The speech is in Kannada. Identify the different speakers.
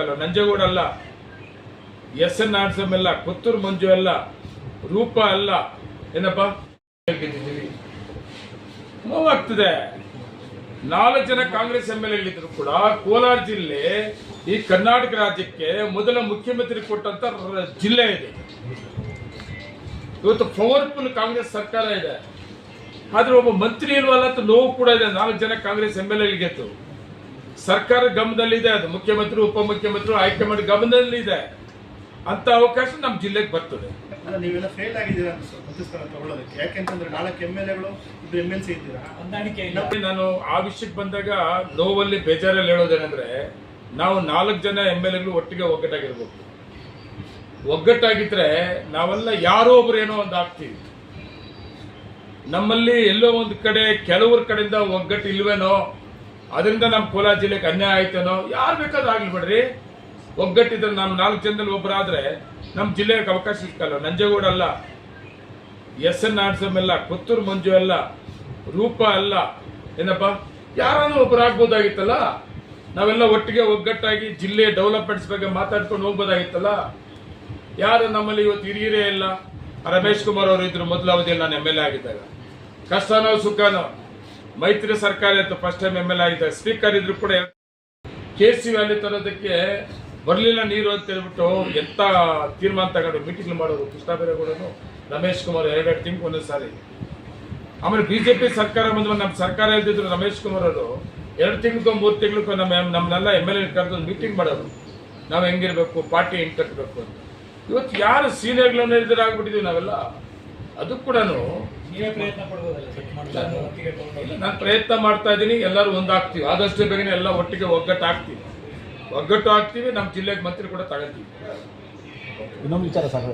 Speaker 1: ಕಾಲ ನಂಜೇಗೌಡ ಅಲ್ಲ, ಎಸ್ ಎನ್ ಆರ್ಸಮ್ ಅಲ್ಲ ಪುತ್ತೂರು ಮಂಜು ಅಲ್ಲ ರೂಪ ಅಲ್ಲ ಏನಪ್ಪ? ಗೆದ್ದಿದ್ದೀವಿ. ನೋವಾಗ್ತದೆ ನಾಲ್ಕು ಜನ ಕಾಂಗ್ರೆಸ್ ಎಂ ಎಲ್ ಎಲ್ಲಿದ್ರು ಕೂಡ, ಕೋಲಾರ ಜಿಲ್ಲೆ, ಈ ಕರ್ನಾಟಕ ರಾಜ್ಯಕ್ಕೆ ಮೊದಲ ಮುಖ್ಯಮಂತ್ರಿ ಕೊಟ್ಟಂತ ಜಿಲ್ಲೆ ಇದೆ. ಇವತ್ತು ಪವರ್ಫುಲ್ ಕಾಂಗ್ರೆಸ್ ಸರ್ಕಾರ ಇದೆ. ಆದ್ರೆ ಒಬ್ಬ ಮಂತ್ರಿ ಇಲ್ವಲ್ಲ ಅಂತ ನೋವು ಕೂಡ ಇದೆ. ನಾಲ್ಕು ಜನ ಕಾಂಗ್ರೆಸ್ ಎಂ ಎಲ್ ಗೆದ್ದು ಸರ್ಕಾರ ಗಮನದಲ್ಲಿದೆ ಅದು ಮುಖ್ಯಮಂತ್ರಿ ಉಪಮುಖ್ಯಮಂತ್ರಿ ಹೈಕಮಾಂಡ್ ಗಮನದಲ್ಲಿದೆ. ಅಂತ ಅವಕಾಶ ನಮ್ಮ ಜಿಲ್ಲೆಗೆ ಬರ್ತದೆ.
Speaker 2: ನೀವೆಲ್ಲ ಫೇಲ್ ಆಗಿದ್ದೀರಾ ತಗೊಳ್ಳೋದಕ್ಕೆ ಯಾಕೆಂತಂದ್ರೆ ನಾಲ್ಕು ಎಂ ಎಲ್ ಎಗಳು ಇಬ್ಬರು ಎಂ ಎಲ್ ಸಿ ಇದ್ದೀರಾ?
Speaker 3: ಹೊಂದಾಣಿಕೆ
Speaker 1: ನಾನು ಆ ವಿಷಯಕ್ಕೆ ಬಂದಾಗ ನೋವಲ್ಲಿ ಬೇಜಾರಲ್ಲಿ ಹೇಳೋದೇನೆಂದ್ರೆ ನಾವು ನಾಲ್ಕು ಜನ ಎಂ ಎಲ್ ಎಗಳು ಒಟ್ಟಿಗೆ ಒಗ್ಗಟ್ಟಾಗಿರ್ಬೇಕು. ಒಗ್ಗಟ್ಟಾಗಿದ್ರೆ ನಾವೆಲ್ಲ ಯಾರೋ ಒಬ್ರು ಏನೋ ಒಂದು ಆಗ್ತೀವಿ. ನಮ್ಮಲ್ಲಿ ಎಲ್ಲೋ ಒಂದು ಕಡೆ ಕೆಲವ್ರ ಕಡೆಯಿಂದ ಒಗ್ಗಟ್ಟು ಇಲ್ವೇನೋ ಅದರಿಂದ ನಮ್ಮ ಕೋಲಾರ ಜಿಲ್ಲೆಗೆ ಅನ್ಯಾಯ ಆಯ್ತೇನೋ ಯಾರು ಬೇಕಾದ್ರೂ ಆಗ್ಲಿ ಬಿಡ್ರಿ. ಒಗ್ಗಟ್ಟಿದ್ರೆ ನಮ್ಮ ನಾಲ್ಕು ಜನದಲ್ಲಿ ಒಬ್ಬರಾದ್ರೆ ನಮ್ಮ ಜಿಲ್ಲೆಗೆ ಅವಕಾಶ ಸಿಕ್ಕಲ್ಲ. ನಂಜೇಗೌಡ ಅಲ್ಲ, ಎಸ್ ಎನ್ ಆರ್ಸಮ್ ಎಲ್ಲ ಕೊತ್ತೂರು ಮಂಜು ಅಲ್ಲ, ರೂಪ ಅಲ್ಲ, ಏನಪ್ಪ? ಯಾರಾದ್ರೂ ಒಬ್ಬರು ಆಗ್ಬೋದಾಗಿತ್ತಲ್ಲ ನಾವೆಲ್ಲ ಒಟ್ಟಿಗೆ ಒಗ್ಗಟ್ಟಾಗಿ ಜಿಲ್ಲೆ ಡೆವಲಪ್ಮೆಂಟ್ಸ್ ಬಗ್ಗೆ ಮಾತಾಡ್ಕೊಂಡು ಹೋಗ್ಬೋದಾಗಿತ್ತಲ್ಲ? ಯಾರು ನಮ್ಮಲ್ಲಿ ಇವತ್ತು ಹಿರಿಯರೇ ಇಲ್ಲ? ರಮೇಶ್ ಕುಮಾರ್ ಅವರು ಇದ್ರು ಮೊದಲ ಅವಧಿಯಲ್ಲಿ ನಾನು ಎಂ ಎಲ್ ಎ ಆಗಿದ್ದಾಗ. ಕಷ್ಟನೋ ಸುಖನೋ? ಮೈತ್ರಿ ಸರ್ಕಾರ ಇತ್ತು first time M L A ಆಗಿದ್ದಾಗ ಸ್ಪೀಕರ್ ಇದ್ರು ಕೂಡ ಕೆ ಸಿ ವ್ಯಾಲಿ ತರೋದಕ್ಕೆ ಬರಲಿಲ್ಲ ನೀರು ಅಂತ ಹೇಳ್ಬಿಟ್ಟು ಎಂತ ತೀರ್ಮಾನ ತಗೊಂಡು ಮೀಟಿಂಗ್ ಮಾಡೋದು ಕೃಷ್ಣ ಬೈರೇಗೌಡನು, ರಮೇಶ್ ಕುಮಾರ್ ಎರಡೆರಡು ತಿಂಗ್ ಒಂದೊಂದು ಸಾರಿ. ಆಮೇಲೆ ಬಿಜೆಪಿ ಸರ್ಕಾರ ಬಂದ ನಮ್ಮ ಸರ್ಕಾರ ಇಲ್ದಿದ್ರು ರಮೇಶ್ ಕುಮಾರ್ ಅವರು ಎರಡು ತಿಂಗಳಿಗೂ ಮೂರು ತಿಂಗಳಿಗೂ ನಮ್ಮ ನಮ್ಮನ್ನೆಲ್ಲ ಎಂ ಎಲ್ ಎ ಕರೆದು ಮೀಟಿಂಗ್ ಮಾಡೋರು. ನಾವು ಹೆಂಗಿರ್ಬೇಕು, ಪಾರ್ಟಿ ಹೆಂಗ್ ಕಟ್ಟಬೇಕು ಅಂತ. ಇವತ್ತು ಯಾರು ಸೀನಿಯರ್ಗಳನ್ನ ಆಗ್ಬಿಟ್ಟಿದ್ದೀವಿ ನಾವೆಲ್ಲ? ಅದು ಕೂಡ ನಾನು ಪ್ರಯತ್ನ ಮಾಡ್ತಾ ಇದ್ದೀನಿ ಎಲ್ಲರೂ ಒಂದಾಗ್ತೀವಿ. ಆದಷ್ಟು ಬೇಗ ಎಲ್ಲ ಒಟ್ಟಿಗೆ ಒಗ್ಗಟ್ಟು ಆಗ್ತೀವಿ ಒಗ್ಗಟ್ಟು ಆಗ್ತೀವಿ ನಮ್ಮ ಜಿಲ್ಲೆಗೆ ಮಂತ್ರಿ ಕೂಡ ತಗೊಳ್ತೀವಿ
Speaker 4: ಇನ್ನೊಂದು ವಿಚಾರ ಸರ್.